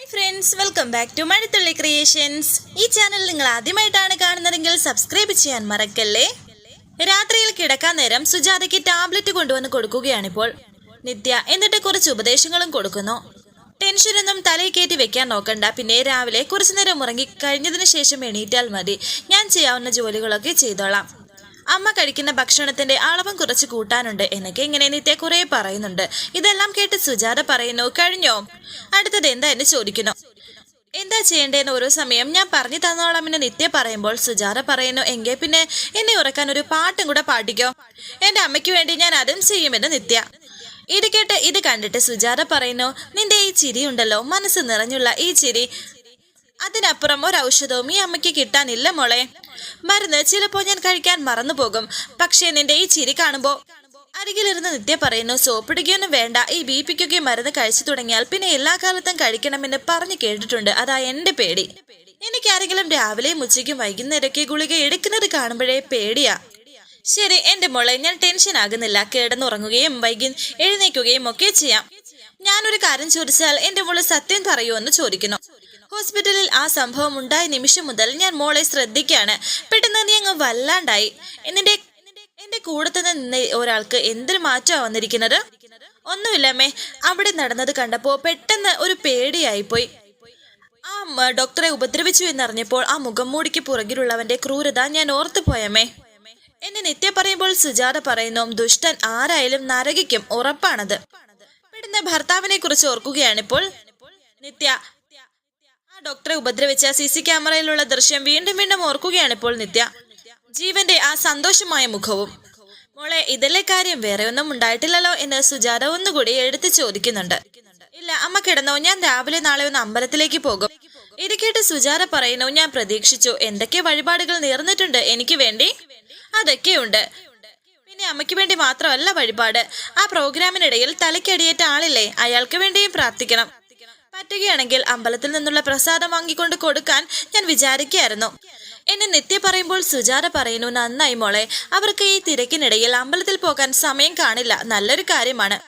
Hi friends welcome back to Mazhathulli creations ഈ channel നിങ്ങൾ ആദ്യമായിട്ടാണ് കാണുന്നതെങ്കിൽ സബ്സ്ക്രൈബ് ചെയ്യാൻ മറക്കല്ലേ? രാത്രിയിൽ കിടക്കാൻ നേരം സുജാതയ്ക്ക് ടാബ്ലറ്റ് കൊണ്ടുവന്ന് കൊടുക്കുകയാണിപ്പോൾ നിത്യ എന്നിട്ട് കുറച്ച് ഉപദേശങ്ങളും കൊടുക്കുന്നു. ടെൻഷനൊന്നും തലയിൽ കയറ്റി വെക്കാൻ നോക്കണ്ട. പിന്നെ രാവിലെ കുറച്ചു നേരം ഉറങ്ങി കഴിഞ്ഞതിന് ശേഷം എണീറ്റാൽ മതി. ഞാൻ ചെയ്യാവുന്ന ജോലികളൊക്കെ ചെയ്തോളാം. അമ്മ കഴിക്കുന്ന ഭക്ഷണത്തിന്റെ അളവും കുറച്ച് കൂട്ടാനുണ്ട് എന്നൊക്കെ ഇങ്ങനെ നിത്യ കുറെ പറയുന്നുണ്ട്. ഇതെല്ലാം കേട്ട് സുജാത പറയുന്നു കഴിഞ്ഞോ? അടുത്തത് എന്താ എന്ന് ചോദിക്കുന്നു. എന്താ ചെയ്യേണ്ടതെന്ന് ഓരോ സമയം ഞാൻ പറഞ്ഞു തന്നോളാം എന്ന് നിത്യ പറയുമ്പോൾ സുജാത പറയുന്നു എങ്കിൽ പിന്നെ എന്നെ ഉറക്കാൻ ഒരു പാട്ടും കൂടെ പാടിക്കോ? എന്റെ അമ്മയ്ക്ക് വേണ്ടി ഞാൻ അതും ചെയ്യുമെന്ന് നിത്യ. ഇത് കേട്ട് ഇത് കണ്ടിട്ട് സുജാത പറയുന്നു നിന്റെ ഈ ചിരി ഉണ്ടല്ലോ മനസ്സ് നിറഞ്ഞുള്ള ഈ ചിരി. അതിനപ്പുറം ഒരു ഔഷധവും ഈ അമ്മയ്ക്ക് കിട്ടാനില്ല മോളെ. മരുന്ന് ചിലപ്പോൾ ഞാൻ കഴിക്കാൻ മറന്നു പോകും പക്ഷേ നിന്റെ ഈ ചിരി കാണുമ്പോൾ അരികിലിരുന്ന് നിത്യ പറയുന്നു സോപ്പിടുകയൊന്നും വേണ്ട. ഈ ബി പിക്കൊക്കെ മരുന്ന് കഴിച്ചു തുടങ്ങിയാൽ പിന്നെ എല്ലാ കാലത്തും കഴിക്കണമെന്ന് പറഞ്ഞു കേട്ടിട്ടുണ്ട്. അതാ എന്റെ പേടി. എനിക്ക് ആരെങ്കിലും രാവിലെയും ഉച്ചയ്ക്കും വൈകുന്നേരമൊക്കെ ഗുളിക എടുക്കുന്നത് കാണുമ്പോഴേ പേടിയാ. ശരി എന്റെ മോളെ ഞാൻ ടെൻഷൻ ആകുന്നില്ല. കിടന്നുറങ്ങുകയും വൈകി എഴുന്നേക്കുകയും ഒക്കെ ചെയ്യാം. ഞാനൊരു കാര്യം ചോദിച്ചാൽ എന്റെ മോൾ സത്യം പറയുമെന്ന് ചോദിക്കുന്നു. ഹോസ്പിറ്റലിൽ ആ സംഭവം ഉണ്ടായ നിമിഷം മുതൽ ഞാൻ മോളെ ശ്രദ്ധിക്കുകയാണ് പെട്ടെന്ന് നീ അങ്ങ് വല്ലാണ്ടായി. എന്നിന്റെ എന്റെ കൂടെ നിന്ന് ഒരാൾക്ക് എന്തൊരു മാറ്റമാണ് വന്നിരിക്കുന്നത്? ഒന്നുമില്ലമ്മേ അവിടെ നടന്നത് കണ്ടപ്പോ പെട്ടെന്ന് ഒരു പേടിയായിപ്പോയി. ആ ഡോക്ടറെ ഉപദ്രവിച്ചു എന്നറിഞ്ഞപ്പോൾ ആ മുഖം മൂടിക്ക് പുറകിലുള്ളവന്റെ ക്രൂരത ഞാൻ ഓർത്തു പോയമ്മേ എന്നെ നിത്യ പറയുമ്പോൾ സുജാത പറയുന്നു ദുഷ്ടൻ ആരായാലും നരകിക്കും ഉറപ്പാണത്. പെടുന്ന ഭർത്താവിനെ കുറിച്ച് ഓർക്കുകയാണിപ്പോൾ. നിത്യ ഡോക്ടറെ ഉപദ്രവിച്ച സി സി ക്യാമറയിലുള്ള ദൃശ്യം വീണ്ടും വീണ്ടും ഓർക്കുകയാണ് ഇപ്പോൾ നിത്യ. ജീവന്റെ ആ സന്തോഷമായ മുഖവും. മോളെ ഇതിലെ കാര്യം? വേറെ ഒന്നും ഉണ്ടായിട്ടില്ലല്ലോ എന്ന് സുജാത ഒന്നുകൂടി എടുത്തു ചോദിക്കുന്നുണ്ട്. ഇല്ല അമ്മ കിടന്നോ ഞാൻ രാവിലെ നാളെ ഒന്ന് അമ്പലത്തിലേക്ക് പോകും. ഇത് കേട്ട് സുജാത പറയുന്നു ഞാൻ പ്രതീക്ഷിച്ചു. എന്തൊക്കെ വഴിപാടുകൾ നേർന്നിട്ടുണ്ട്? എനിക്ക് വേണ്ടി? അതൊക്കെയുണ്ട്. പിന്നെ അമ്മയ്ക്ക് വേണ്ടി മാത്രമല്ല വഴിപാട്. ആ പ്രോഗ്രാമിനിടയിൽ തലയ്ക്കടിയേറ്റ ആളില്ലേ? അയാൾക്ക് വേണ്ടിയും പ്രാർത്ഥിക്കണം. പറ്റുകയാണെങ്കിൽ അമ്പലത്തിൽ നിന്നുള്ള പ്രസാദം വാങ്ങിക്കൊണ്ട് കൊടുക്കാൻ ഞാൻ വിചാരിക്കുകയായിരുന്നു. എന്നെ നിത്യ പറയുമ്പോൾ സുജാത പറയുന്നു നന്നായി മോളെ അവർക്ക് ഈ തിരക്കിനിടയിൽ അമ്പലത്തിൽ പോകാൻ സമയം കാണില്ല. നല്ലൊരു കാര്യമാണ്.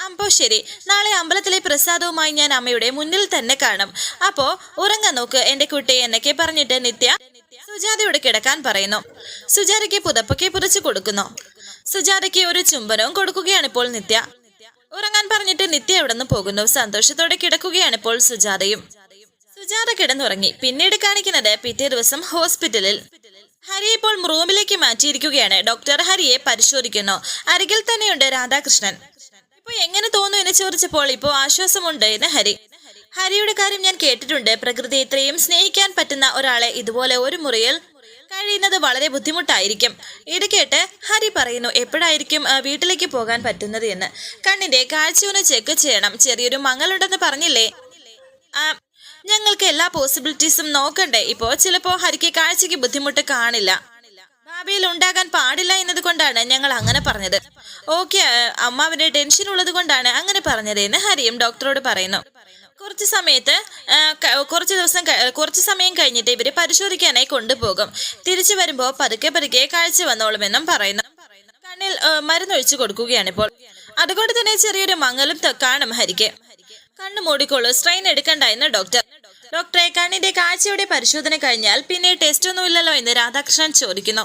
അമ്പോ ശരി നാളെ അമ്പലത്തിലെ പ്രസാദവുമായി ഞാൻ അമ്മയുടെ മുന്നിൽ തന്നെ കാണും. അപ്പോ ഉറങ്ങാൻ നോക്ക്. എന്റെ കുട്ടി എന്നൊക്കെ പറഞ്ഞിട്ട് നിത്യ സുജാതയോട് കിടക്കാൻ പറയുന്നു. സുജാതയ്ക്ക് പുതപ്പൊക്കെ പുതച്ചു കൊടുക്കുന്നു. സുജാതയ്ക്ക് ഒരു ചുംബനവും കൊടുക്കുകയാണ് ഇപ്പോൾ നിത്യ. ഉറങ്ങാൻ പറഞ്ഞിട്ട് നിത്യ അവിടെ നിന്ന് പോകുന്നു? സന്തോഷത്തോടെ കിടക്കുകയാണ് ഇപ്പോൾ സുജാതയും. സുജാത കിടന്നുറങ്ങി. പിന്നീട് കാണിക്കുന്നത് പിറ്റേ ദിവസം ഹോസ്പിറ്റലിൽ. ഹരി ഇപ്പോൾ റൂമിലേക്ക് മാറ്റിയിരിക്കുകയാണ്. ഡോക്ടർ ഹരിയെ പരിശോധിക്കുന്നു. അരികിൽ തന്നെയുണ്ട് രാധാകൃഷ്ണൻ. ഇപ്പൊ എങ്ങനെ തോന്നുന്നു എന്ന് ചോദിച്ചപ്പോൾ ഇപ്പോ ആശ്വാസമുണ്ട് എന്ന് ഹരി. ഹരിയുടെ കാര്യം ഞാൻ കേട്ടിട്ടുണ്ട്. പ്രകൃതി ഇത്രയും സ്നേഹിക്കാൻ പറ്റുന്ന ഒരാളെ ഇതുപോലെ ഒരു മുറിയിൽ കഴിയുന്നത് വളരെ ബുദ്ധിമുട്ടായിരിക്കും. ഇത് കേട്ട് ഹരി പറയുന്നു എപ്പോഴായിരിക്കും വീട്ടിലേക്ക് പോകാൻ പറ്റുന്നത് എന്ന്? കണ്ണിന്റെ കാഴ്ച ഒന്ന് ചെക്ക് ചെയ്യണം. ചെറിയൊരു മങ്ങലുണ്ടെന്ന് പറഞ്ഞില്ലേ? ഞങ്ങൾക്ക് എല്ലാ പോസിബിലിറ്റീസും നോക്കണ്ടേ. ഇപ്പോ ചിലപ്പോ ഹരിക്ക് കാഴ്ചക്ക് ബുദ്ധിമുട്ട് കാണില്ല. ഭാവിയിൽ ഉണ്ടാകാൻ പാടില്ല എന്നത് കൊണ്ടാണ് ഞങ്ങൾ അങ്ങനെ പറഞ്ഞത്. ഓക്കെ അമ്മാവിന്റെ ടെൻഷൻ ഉള്ളത് കൊണ്ടാണ് അങ്ങനെ പറഞ്ഞത് എന്ന് ഹരിയും ഡോക്ടറോട് പറയുന്നു. കുറച്ച് സമയത്ത് കുറച്ച് ദിവസം കുറച്ച് സമയം കഴിഞ്ഞിട്ട് ഇവർ പരിശോധിക്കാനായി കൊണ്ടുപോകും. തിരിച്ചു വരുമ്പോൾ പതുക്കെ പതുക്കെ കാഴ്ച വന്നോളുമെന്നും പറയുന്നു കണ്ണിൽ മരുന്നൊഴിച്ചു കൊടുക്കുകയാണ് ഇപ്പോൾ. അതുകൊണ്ട് തന്നെ ചെറിയൊരു മങ്ങലും കാണും ഹരിക്ക്. കണ്ണു മൂടിക്കോളൂ സ്ട്രെയിൻ എടുക്കണ്ട എന്ന് ഡോക്ടർ ഡോക്ടറെ കണ്ണിന്റെ കാഴ്ചയുടെ പരിശോധന കഴിഞ്ഞാൽ പിന്നെ ടെസ്റ്റ് ഒന്നുമില്ലല്ലോ എന്ന് രാധാകൃഷ്ണൻ ചോദിക്കുന്നു.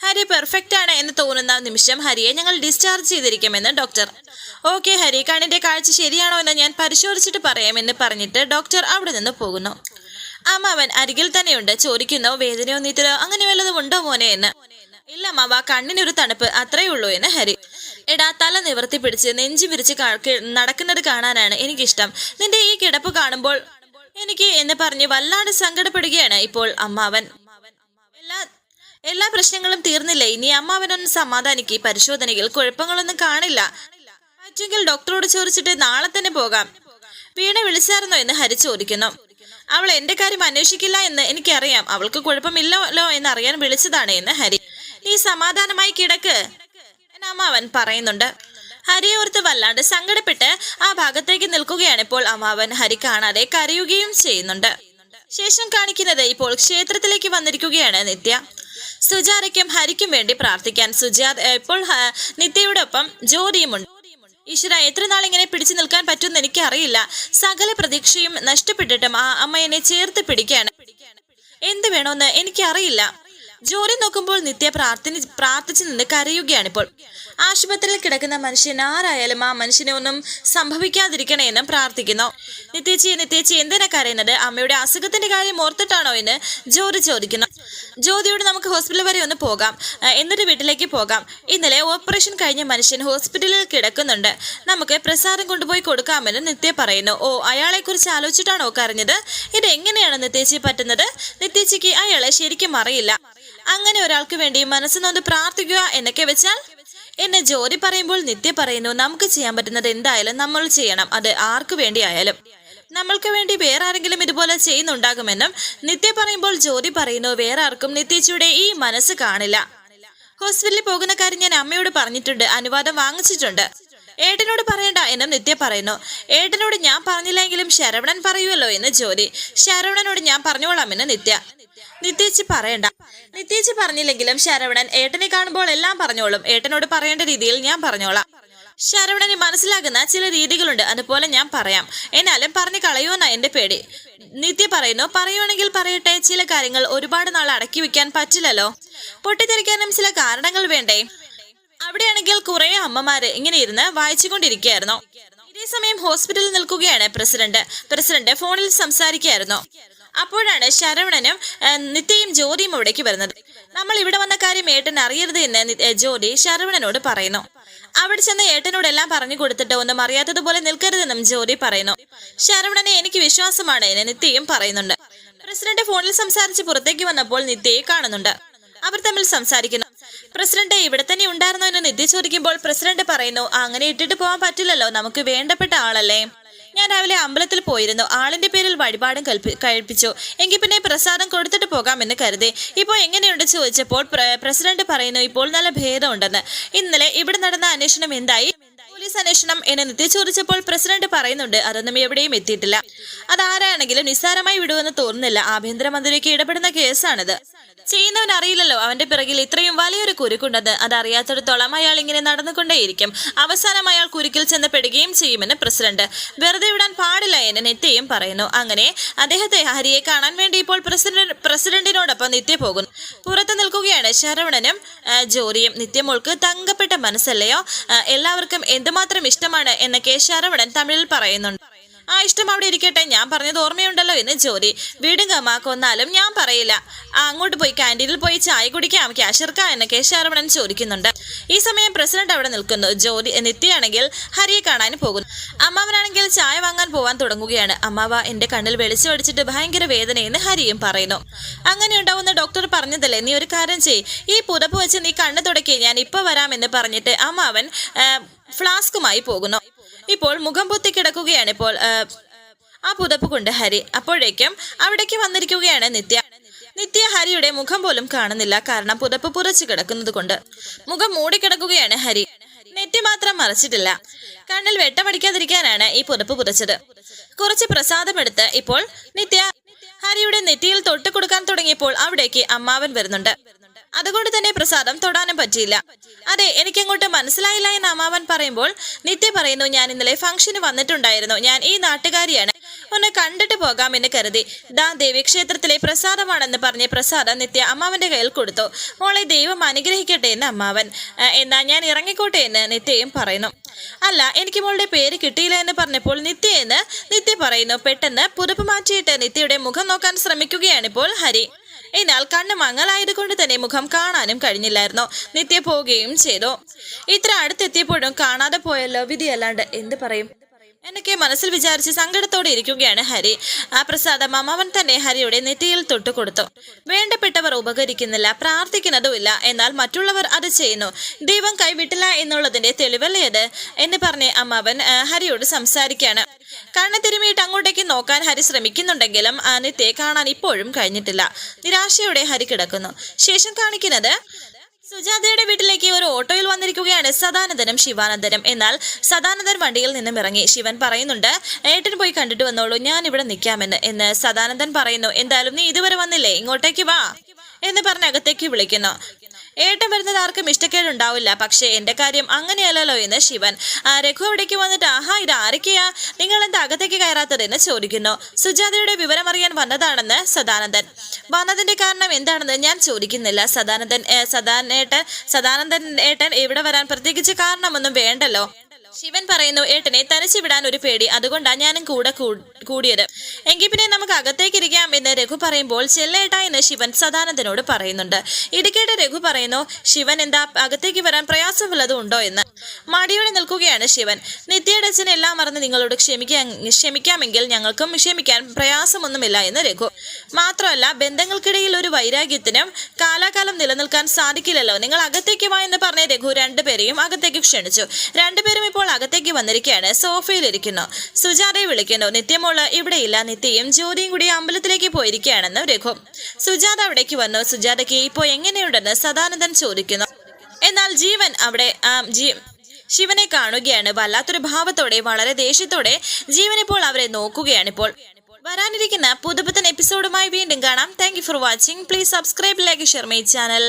ഹരി പെർഫെക്റ്റ് ആണ് എന്ന് തോന്നുന്ന നിമിഷം ഹരിയെ ഞങ്ങൾ ഡിസ്ചാർജ് ചെയ്തിരിക്കുമെന്ന് ഡോക്ടർ ഓക്കെ ഹരി കണ്ണിന്റെ കാഴ്ച ശരിയാണോ എന്ന് ഞാൻ പരിശോധിച്ചിട്ട് പറയാമെന്ന് പറഞ്ഞിട്ട് ഡോക്ടർ അവിടെ നിന്ന് പോകുന്നു. അമ്മ അവൻ അരികിൽ തന്നെയുണ്ട്. ചോദിക്കുന്നോ വേദനയോ നീറ്റലോ അങ്ങനെ വല്ലതും ഉണ്ടോ മോനെ എന്ന്. ഇല്ല മാവ കണ്ണിനൊരു തണുപ്പ് അത്രേ ഉള്ളൂ എന്ന് ഹരി. എടാ തല നിവർത്തി പിടിച്ച് നെഞ്ചു വിരിച്ച് നടക്കുന്നത് കാണാനാണ് എനിക്കിഷ്ടം. നിന്റെ ഈ കിടപ്പ് കാണുമ്പോൾ എനിക്ക് എന്ന് പറഞ്ഞ് വല്ലാണ്ട് സങ്കടപ്പെടുകയാണ് ഇപ്പോൾ അമ്മാവൻ. എല്ലാ പ്രശ്നങ്ങളും തീർന്നില്ല? ഇനി അമ്മാവനൊന്ന് സമാധാനിക്ക്. പരിശോധനയിൽ കുഴപ്പങ്ങളൊന്നും കാണില്ല. പറ്റുമെങ്കിൽ ഡോക്ടറോട് ചോദിച്ചിട്ട് നാളെ തന്നെ പോകാം. വീണ വിളിച്ചായിരുന്നോ എന്ന് ഹരി ചോദിക്കുന്നു. അവൾ എന്റെ കാര്യം അന്വേഷിക്കില്ല എന്ന് എനിക്കറിയാം. അവൾക്ക് കുഴപ്പമില്ലല്ലോ എന്ന് അറിയാൻ വിളിച്ചതാണ് എന്ന് ഹരി. നീ സമാധാനമായി കിടക്ക് അമ്മാവൻ പറയുന്നുണ്ട്. ഹരിയെ ഓർത്ത് വല്ലാണ്ട് സങ്കടപ്പെട്ട് ആ ഭാഗത്തേക്ക് നിൽക്കുകയാണ് ഇപ്പോൾ അമ്മാവൻ ഹരി കാണാതെ കരയുകയും ചെയ്യുന്നുണ്ട്. ശേഷം കാണിക്കുന്നത് ഇപ്പോൾ ക്ഷേത്രത്തിലേക്ക് വന്നിരിക്കുകയാണ് നിത്യ. സുജാതയ്ക്കും ഹരിക്കും വേണ്ടി പ്രാർത്ഥിക്കാൻ സുജാത ഇപ്പോൾ നിത്യയോടൊപ്പം ജ്യോതിയുമുണ്ട് ഈശ്വര എത്ര നാൾ ഇങ്ങനെ പിടിച്ചു നിൽക്കാൻ പറ്റുമെന്ന് എനിക്കറിയില്ല. സകല പ്രതീക്ഷയും നഷ്ടപ്പെട്ടിട്ടും ആ അമ്മ എന്നെ ചേർത്ത് പിടിക്കുകയാണ്. എന്ത് വേണമെന്ന് എനിക്കറിയില്ല. ജോലി നോക്കുമ്പോൾ നിത്യ പ്രാർത്ഥന പ്രാർത്ഥിച്ചു നിന്ന് കരയുകയാണിപ്പോൾ. ആശുപത്രിയിൽ കിടക്കുന്ന മനുഷ്യൻ ആരായാലും ആ മനുഷ്യനെ ഒന്നും സംഭവിക്കാതിരിക്കണേ എന്നും പ്രാർത്ഥിക്കുന്നു. നിത്യേച്ചി നിത്യേച്ചി എന്തിനാ കരയുന്നത്? അമ്മയുടെ അസുഖത്തിന്റെ കാര്യം ഓർത്തിട്ടാണോ എന്ന് ജ്യോതി ചോദിക്കുന്നു. ജ്യോതിയോട് നമുക്ക് ഹോസ്പിറ്റൽ വരെ ഒന്ന് പോകാം. എന്നിട്ട് വീട്ടിലേക്ക് പോകാം. ഇന്നലെ ഓപ്പറേഷൻ കഴിഞ്ഞ മനുഷ്യൻ ഹോസ്പിറ്റലിൽ കിടക്കുന്നുണ്ട്. നമുക്ക് പ്രസാദം കൊണ്ടുപോയി കൊടുക്കാമെന്ന് നിത്യ പറയുന്നു. ഓ അയാളെ കുറിച്ച് ആലോചിച്ചിട്ടാണോ കരഞ്ഞത്? ഇത് എങ്ങനെയാണ് നിത്യേച്ചി പറ്റുന്നത്? നിത്യേച്ചിക്ക് അയാളെ ശരിക്കും അറിയില്ല. അങ്ങനെ ഒരാൾക്ക് വേണ്ടി മനസ്സ് മനസ്സുനൊന്ന് പ്രാർത്ഥിക്കുക എന്നൊക്കെ വെച്ചാൽ എന്നെ ജോലി പറയുമ്പോൾ നിത്യ പറയുന്നു നമുക്ക് ചെയ്യാൻ പറ്റുന്നത് എന്തായാലും നമ്മൾ ചെയ്യണം. അത് ആർക്കു വേണ്ടിയായാലും. നമ്മൾക്ക് വേണ്ടി വേറെ ആരെങ്കിലും ഇതുപോലെ ചെയ്യുന്നുണ്ടാകുമെന്നും നിത്യ പറയുമ്പോൾ ജോലി പറയുന്നു വേറെ ആർക്കും നിത്യച്ചിയുടെ ഈ മനസ്സ് കാണില്ല. ഹോസ്പിറ്റലിൽ പോകുന്ന കാര്യം ഞാൻ അമ്മയോട് പറഞ്ഞിട്ടുണ്ട് അനുവാദം വാങ്ങിച്ചിട്ടുണ്ട്. ഏട്ടനോട് പറയണ്ട എന്നും നിത്യ പറയുന്നു. ഏട്ടനോട് ഞാൻ പറഞ്ഞില്ലെങ്കിലും ശരവണൻ പറയുമല്ലോ എന്ന് ജോലി. ശരവണനോട് ഞാൻ പറഞ്ഞോളാം എന്ന് നിത്യ. നിത്യേച്ചി പറയണ്ട. നിത്യേച്ചി പറഞ്ഞില്ലെങ്കിലും ശരവണൻ ഏട്ടനെ കാണുമ്പോൾ എല്ലാം പറഞ്ഞോളും. ഏട്ടനോട് പറയേണ്ട രീതിയിൽ ഞാൻ പറഞ്ഞോളാം. ശരവണന് മനസ്സിലാകുന്ന ചില രീതികളുണ്ട്. അതുപോലെ ഞാൻ പറയാം. എന്നാലും പറഞ്ഞു കളയുമെന്നാ എന്റെ പേടി. നിത്യ പറയുന്നു പറയുവാണെങ്കിൽ പറയട്ടെ. ചില കാര്യങ്ങൾ ഒരുപാട് നാൾ അടക്കി വെക്കാൻ പറ്റില്ലല്ലോ. പൊട്ടിത്തെറിക്കാനും ചില കാരണങ്ങൾ വേണ്ടേ? അവിടെയാണെങ്കിൽ കുറെ അമ്മമാര് ഇങ്ങനെ ഇരുന്ന് വായിച്ചുകൊണ്ടിരിക്കുകയായിരുന്നു. ഇതേസമയം ഹോസ്പിറ്റലിൽ നിൽക്കുകയാണ് പ്രസിഡന്റ്. പ്രസിഡന്റ് ഫോണിൽ സംസാരിക്കുകയായിരുന്നു. അപ്പോഴാണ് ശരവണനും നിത്യയും ജ്യോതിയും ഇവിടേക്ക് വരുന്നത്. നമ്മൾ ഇവിടെ വന്ന കാര്യം ഏട്ടൻ അറിയരുത് എന്ന് ജ്യോതി ശരവണനോട് പറയുന്നു. അവിടെ ചെന്ന് ഏട്ടനോട് എല്ലാം പറഞ്ഞു കൊടുത്തിട്ട് ഒന്നും അറിയാത്തതുപോലെ നിൽക്കരുതെന്നും ജ്യോതി പറയുന്നു. ശരവണനെ എനിക്ക് വിശ്വാസമാണ് എന്ന് നിത്യയും പറയുന്നുണ്ട്. പ്രസിഡന്റ് ഫോണിൽ സംസാരിച്ച് പുറത്തേക്ക് വന്നപ്പോൾ നിത്യയെ കാണുന്നുണ്ട്. അവർ തമ്മിൽ സംസാരിക്കുന്നു. പ്രസിഡന്റ് ഇവിടെ തന്നെ ഉണ്ടായിരുന്നോ എന്ന് നിത്യ ചോദിക്കുമ്പോൾ പ്രസിഡന്റ് പറയുന്നു അങ്ങനെ ഇട്ടിട്ട് പോകാൻ പറ്റില്ലല്ലോ. നമുക്ക് വേണ്ടപ്പെട്ട ആളല്ലേ? ഞാൻ രാവിലെ അമ്പലത്തിൽ പോയിരുന്നു. ആളിന്റെ പേരിൽ വഴിപാടും കഴിപ്പിച്ചു. എങ്കിൽ പിന്നെ പ്രസാദം കൊടുത്തിട്ട് പോകാമെന്ന് കരുതി. ഇപ്പോൾ എങ്ങനെയുണ്ട് ചോദിച്ചപ്പോൾ പ്രസിഡന്റ് പറയുന്നു ഇപ്പോൾ നല്ല ഭേദമുണ്ടെന്ന്. ഇന്നലെ ഇവിടെ നടന്ന അന്വേഷണം എന്തായി? പോലീസ് അന്വേഷണം എന്നെ നിത്യ ചോദിച്ചപ്പോൾ പ്രസിഡന്റ് പറയുന്നുണ്ട് അതൊന്നും എവിടെയും എത്തിയിട്ടില്ല. അതാരാണെങ്കിലും നിസ്സാരമായി വിടുമെന്ന് തോന്നുന്നില്ല. ആഭ്യന്തരമന്ത്രിക്ക് ഇടപെടുന്ന കേസാണിത്. ചെയ്യുന്നവൻ അറിയില്ലല്ലോ. അവന്റെ പിറകിൽ ഇത്രയും വലിയൊരു കുരുക്കുണ്ടെന്ന് അതറിയാത്തിടത്തോളം അയാൾ ഇങ്ങനെ നടന്നുകൊണ്ടേയിരിക്കും. അവസാനം അയാൾ കുരുക്കിൽ ചെന്ന് പെടുകയും ചെയ്യുമെന്ന് പ്രസിഡന്റ്. വെറുതെ വിടാൻ പാടില്ല എന്ന് നിത്യയും പറയുന്നു. അങ്ങനെ അദ്ദേഹത്തെ ഹരിയെ കാണാൻ വേണ്ടി ഇപ്പോൾ പ്രസിഡന്റ് പ്രസിഡന്റിനോടൊപ്പം നിത്യ പോകുന്നു. പുറത്ത് നിൽക്കുകയാണ് ശരവണനും ജോലിയും. നിത്യമോൾക്ക് തങ്കപ്പെട്ട മനസ്സല്ലയോ? എല്ലാവർക്കും എന്തുമാത്രം ഇഷ്ടമാണ് എന്ന് കെ ശരവണൻ തമിഴിൽ പറയുന്നുണ്ട്. ആ ഇഷ്ടം അവിടെ ഇരിക്കട്ടെ. ഞാൻ പറഞ്ഞത് ഓർമ്മയുണ്ടല്ലോ. എന്ന് ജോലി. വീടും കമാക്കൊന്നാലും ഞാൻ പറയില്ല. ആ, അങ്ങോട്ട് പോയി ക്യാന്റീനിൽ പോയി ചായ കുടിക്കാം. ക്യാഷർക്ക എന്ന് കെ ചോദിക്കുന്നുണ്ട്. ഈ സമയം പ്രസിഡന്റ് അവിടെ നിൽക്കുന്നു. ജോലി നിത്യയാണെങ്കിൽ ഹരിയെ കാണാൻ പോകുന്നു. അമ്മാവനാണെങ്കിൽ ചായ വാങ്ങാൻ പോവാൻ തുടങ്ങുകയാണ്. അമ്മാവ എന്റെ കണ്ണിൽ വെളിച്ചമടിച്ചിട്ട് ഭയങ്കര വേദനയെന്ന് ഹരിയും പറയുന്നു. അങ്ങനെ ഉണ്ടാവുന്ന ഡോക്ടർ പറഞ്ഞതല്ലേ? നീ ഒരു കാര്യം ചെയ് ഈ പുതപ്പ് വെച്ച് നീ കണ്ണ് തുടക്കി. ഞാൻ ഇപ്പൊ വരാമെന്ന് പറഞ്ഞിട്ട് അമ്മാവൻ ഫ്ലാസ്കുമായി പോകുന്നു. ഇപ്പോൾ മുഖം പൊത്തി കിടക്കുകയാണ് ഇപ്പോൾ ആ, പുതപ്പ് കൊണ്ട് ഹരി. അപ്പോഴേക്കും അവിടേക്ക് വന്നിരിക്കുകയാണ് നിത്യ. നിത്യ ഹരിയുടെ മുഖം പോലും കാണുന്നില്ല. കാരണം പുതപ്പ് പുറച്ചു കിടക്കുന്നത് കൊണ്ട് മുഖം മൂടിക്കിടക്കുകയാണ് ഹരി. നെറ്റി മാത്രം മറച്ചിട്ടില്ല. കണ്ണിൽ വെട്ടമടിക്കാതിരിക്കാനാണ് ഈ പുതപ്പ് പുതച്ചത്. കുറച്ച് പ്രസാദമെടുത്ത് ഇപ്പോൾ നിത്യ ഹരിയുടെ നെറ്റിയിൽ തൊട്ട് കൊടുക്കാൻ തുടങ്ങിയപ്പോൾ അവിടേക്ക് അമ്മാവൻ വരുന്നുണ്ട്. അതുകൊണ്ട് തന്നെ പ്രസാദം തൊടാനും പറ്റിയില്ല. അതെ എനിക്കങ്ങോട്ട് മനസ്സിലായില്ല എന്ന് അമ്മാവൻ പറയുമ്പോൾ നിത്യ പറയുന്നു ഞാൻ ഇന്നലെ ഫംഗ്ഷന് വന്നിട്ടുണ്ടായിരുന്നു. ഞാൻ ഈ നാട്ടുകാരിയാണ്. ഒന്ന് കണ്ടിട്ട് പോകാമെന്ന് കരുതി. ദാ ദേവീക്ഷേത്രത്തിലെ പ്രസാദമാണെന്ന് പറഞ്ഞ് പ്രസാദം നിത്യ അമ്മാവന്റെ കയ്യിൽ കൊടുത്തു. മോളെ ദൈവം അനുഗ്രഹിക്കട്ടെ എന്ന് അമ്മാവൻ. "ആ, എന്നാ ഞാൻ ഇറങ്ങിക്കോട്ടെ എന്ന് നിത്യയും പറയുന്നു. അല്ല എനിക്ക് മോളുടെ പേര് കിട്ടിയില്ല എന്ന് പറഞ്ഞപ്പോൾ നിത്യ എന്ന് നിത്യ പറയുന്നു. പെട്ടെന്ന് പുതുപ്പ് മാറ്റിയിട്ട് നിത്യയുടെ മുഖം നോക്കാൻ ശ്രമിക്കുകയാണിപ്പോൾ ഹരി. എന്നാൽ കണ്ണ് മങ്ങലായതുകൊണ്ട് തന്നെ മുഖം കാണാനും കഴിഞ്ഞില്ലായിരുന്നു. നിത്യ പോവുകയും ചെയ്തു. ഇത്ര അടുത്തെത്തിയപ്പോഴും കാണാതെ പോയല്ലോ വിധിയല്ലാണ്ട്. എന്ത് പറയും? എന്നൊക്കെ മനസ്സിൽ വിചാരിച്ച് സങ്കടത്തോടെ ഇരിക്കുകയാണ് ഹരി. ആ പ്രസാദം അമ്മാവൻ തന്നെ ഹരിയുടെ നെറ്റിയിൽ തൊട്ടു കൊടുത്തു. വേണ്ടപ്പെട്ടവർ ഉപകരിക്കുന്നില്ല പ്രാർത്ഥിക്കുന്നതുമില്ല. എന്നാൽ മറ്റുള്ളവർ അത് ചെയ്യുന്നു. ദൈവം കൈവിട്ടില്ല എന്നുള്ളതിന്റെ തെളിവല്ലേ അത്? എന്ന് പറഞ്ഞ് അമ്മാവൻ ഹരിയോട് സംസാരിക്കുകയാണ്. കണ്ണ് തിരുമിയിട്ട് അങ്ങോട്ടേക്ക് നോക്കാൻ ഹരി ശ്രമിക്കുന്നുണ്ടെങ്കിലും ആ നിത്യയെ കാണാൻ ഇപ്പോഴും കഴിഞ്ഞിട്ടില്ല. നിരാശയോടെ ഹരി കിടക്കുന്നു. ശേഷം കാണിക്കുന്നത് സുജാതയുടെ വീട്ടിലേക്ക് ഒരു ഓട്ടോയിൽ വന്നിരിക്കുകയാണ് സദാനന്ദനും ശിവാനന്ദനും. എന്നാൽ സദാനന്ദൻ വണ്ടിയിൽ നിന്നും ഇറങ്ങി ശിവൻ പറയുന്നുണ്ട് ഏട്ടൻ പോയി കണ്ടിട്ട് വന്നോളൂ ഞാൻ ഇവിടെ നിൽക്കാമെന്ന്. എന്ന് സദാനന്ദൻ പറയുന്നു എന്തായാലും നീ ഇതുവരെ വന്നില്ലേ? ഇങ്ങോട്ടേക്ക് വാ. എന്ന് പറഞ്ഞ് അകത്തേക്ക് വിളിക്കുന്നു. ഏട്ടൻ വരുന്നത് ആർക്കും ഇഷ്ടക്കേടുണ്ടാവില്ല. പക്ഷേ എന്റെ കാര്യം അങ്ങനെയല്ലല്ലോ എന്ന് ശിവൻ. രഘു അവിടേക്ക് വന്നിട്ട് ആഹാ ഇത് ആരൊക്കെയാ? നിങ്ങൾ എന്താ അകത്തേക്ക് കയറാത്തത് എന്ന് ചോദിക്കുന്നു. സുജാതയുടെ വിവരം അറിയാൻ വന്നതാണെന്ന് സദാനന്ദൻ. വന്നതിന്റെ കാരണം എന്താണെന്ന് ഞാൻ ചോദിക്കുന്നില്ല. സദാനന്ദൻ സദാനേട്ടൻ സദാനന്ദൻ ഏട്ടൻ ഇവിടെ വരാൻ പ്രത്യേകിച്ച് കാരണമൊന്നും വേണ്ടല്ലോ. ശിവൻ പറയുന്നു ഏട്ടനെ തനിച്ചു വിടാൻ ഒരു പേടി. അതുകൊണ്ടാണ് ഞാനും കൂടെ കൂടിയത്. എങ്കിൽ പിന്നെ നമുക്ക് അകത്തേക്ക് ഇരിക്കാം എന്ന് രഘു പറയുമ്പോൾ ചെല്ലേട്ട എന്ന് ശിവൻ സദാനന്ദനോട് പറയുന്നുണ്ട്. ഇടുക്കേട്ട് രഘു പറയുന്നു ശിവൻ എന്താ അകത്തേക്ക് വരാൻ പ്രയാസം വല്ലതും ഉണ്ടോ എന്ന്. മടിയോടെ നിൽക്കുകയാണ് ശിവൻ. നിത്യയുടെ എല്ലാം മറന്ന് നിങ്ങളോട് ക്ഷമിക്കാൻ ക്ഷമിക്കാമെങ്കിൽ ഞങ്ങൾക്കും ക്ഷമിക്കാൻ പ്രയാസമൊന്നുമില്ല എന്ന് രഘു. മാത്രമല്ല ബന്ധങ്ങൾക്കിടയിൽ ഒരു വൈരാഗ്യത്തിനും കാലാകാലം നിലനിൽക്കാൻ സാധിക്കില്ലല്ലോ. നിങ്ങൾ അകത്തേക്ക് വാ എന്ന് പറഞ്ഞ രഘു രണ്ടുപേരെയും അകത്തേക്ക് ക്ഷണിച്ചു. രണ്ടുപേരും ഇപ്പോൾ അകത്തേക്ക് വന്നിരിക്കുകയാണ്. സോഫയിലിരിക്കുന്നു. സുജാതയെ വിളിക്കുന്നു. നിത്യമോൾ ഇവിടെയില്ല. നിത്യയും ജ്യോതിയും കൂടി അമ്പലത്തിലേക്ക് പോയിരിക്കുകയാണെന്ന് രഘു. സുജാത അവിടേക്ക് വന്നു. സുജാതയ്ക്ക് ഇപ്പോൾ എങ്ങനെയുണ്ടെന്ന് സദാനന്ദൻ ചോദിക്കുന്നു. എന്നാൽ ജീവൻ അവിടെ ശിവനെ കാണുകയാണ്. വല്ലാത്തൊരു ഭാവത്തോടെ വളരെ ദേഷ്യത്തോടെ ജീവൻ ഇപ്പോൾ അവരെ നോക്കുകയാണ് ഇപ്പോൾ. വരാനിരിക്കുന്ന പുതുപുത്തൻ എപ്പിസോഡുമായി വീണ്ടും കാണാം. Thank for watching please subscribe like share my channel